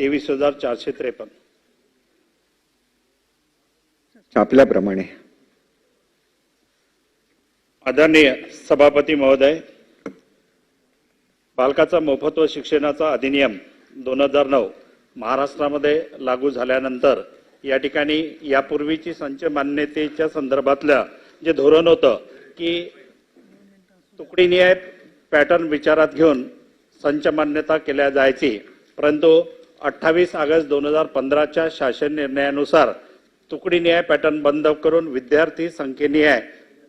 तेवीस हजार चारशे त्रेपन्न. छापल्याप्रमाणे आदरणीय सभापती महोदय बालकाचा मोफत व शिक्षणाचा अधिनियम दोन हजार नऊ महाराष्ट्रामध्ये लागू झाल्यानंतर या ठिकाणी यापूर्वीची संच मान्यतेच्या संदर्भातलं जे धोरण होतं की तुकडीनिहाय पॅटर्न विचारात घेऊन संच मान्यता केल्या जायची परंतु अठ्ठावीस ऑगस्ट दोन हजार पंधराच्या शासन निर्णयानुसार तुकडीनिहाय पॅटर्न बंद करून विद्यार्थी संख्येनिहाय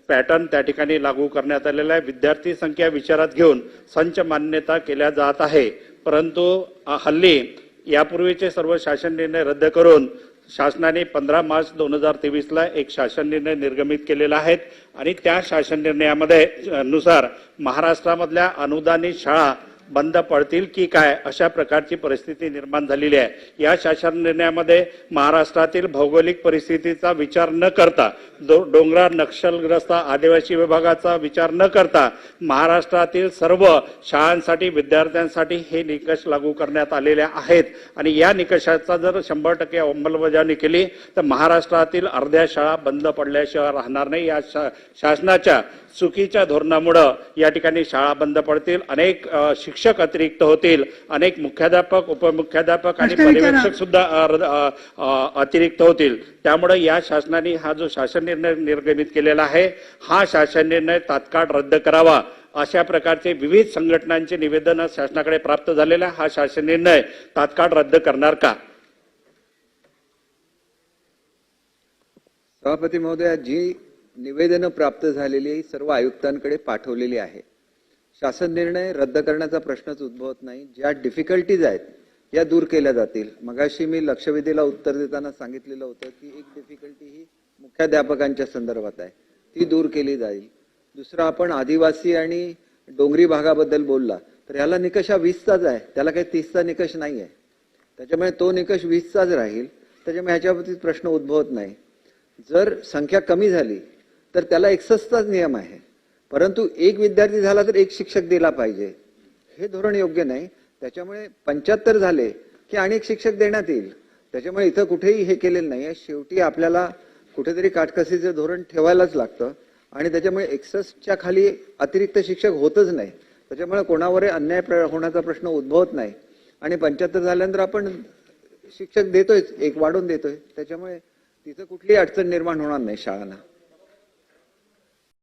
पॅटर्न त्या ठिकाणी लागू करण्यात आलेला आहे. विद्यार्थी संख्या विचारात घेऊन संच मान्यता केल्या जात आहे. परंतु हल्ली यापूर्वीचे सर्व शासन निर्णय रद्द करून शासनाने पंधरा मार्च दोन हजार तेवीसला एक शासन निर्णय निर्गमित केलेला आहे आणि त्या शासन निर्णयामध्ये नुसार महाराष्ट्रामधल्या अनुदानित शाळा बंद पडतील की काय अशा प्रकारची परिस्थिती निर्माण झालेली आहे. या शासन निर्णयामध्ये महाराष्ट्रातील भौगोलिक परिस्थितीचा विचार न करता डोंगराळ नक्षलग्रस्त आदिवासी विभागाचा विचार न करता महाराष्ट्रातील सर्व शाळांसाठी विद्यार्थ्यांसाठी हे निकष लागू करण्यात आलेले आहेत. आणि या निकषाचा जर शंभर टक्के अंमलबजावणी केली तर महाराष्ट्रातील अर्ध्या शाळा बंद पडल्याशिवाय राहणार नाही. या शा- शासनाच्या चुकीच्या धोरणामुळं या ठिकाणी शाळा बंद पडतील. अनेक अ, शिक्षक अतिरिक्त होतील. अनेक मुख्याध्यापक उपमुख्याध्यापक आणि. पर्यवेक्षक सुद्धा अतिरिक्त होतील. त्यामुळे या शासनाने हा जो शासन निर्णय निर्गमित केलेला आहे हा शासन निर्णय तात्काळ रद्द करावा. अशा प्रकारचे विविध संघटनांचे निवेदन शासनाकडे प्राप्त झालेला हा शासन निर्णय तात्काळ रद्द करणार का? सभापती महोदया जी निवेदनं प्राप्त झालेली ही सर्व आयुक्तांकडे पाठवलेली आहे. शासन निर्णय रद्द करण्याचा प्रश्नच उद्भवत नाही. ज्या डिफिकल्टीज आहेत या दूर केल्या जातील. मगाशी मी लक्षवेधीला उत्तर देताना सांगितलेलं होतं की एक डिफिकल्टी ही मुख्याध्यापकांच्या संदर्भात आहे. ती दूर केली जाईल. दुसरं आपण आदिवासी आणि डोंगरी भागाबद्दल बोलला तर ह्याला निकष हा वीसचाच आहे. त्याला काही तीसचा निकष नाही आहे त्याच्यामुळे तो निकष वीसचाच राहील. त्याच्यामुळे ह्याच्याबाबतीत प्रश्न उद्भवत नाही. जर संख्या कमी झाली तर त्याला एकसष्टचाच नियम आहे. परंतु एक विद्यार्थी झाला तर एक शिक्षक दिला पाहिजे. हे धोरण योग्य नाही. त्याच्यामुळे पंच्याहत्तर झाले की आणि एक शिक्षक देण्यात येईल. त्याच्यामुळे इथं कुठेही हे केलेलं नाही आहे. शेवटी आपल्याला कुठेतरी काटकसीचं धोरण ठेवायलाच लागतं. आणि त्याच्यामुळे एकसष्टच्या खाली अतिरिक्त शिक्षक होतच नाही. त्याच्यामुळे कोणावरही अन्याय प्र- होण्याचा प्रश्न उद्भवत नाही. आणि पंच्याहत्तर झाल्यानंतर आपण शिक्षक देतोय एक वाढून देतोय. त्याच्यामुळे तिथं कुठलीही अडचण निर्माण होणार नाही शाळांना.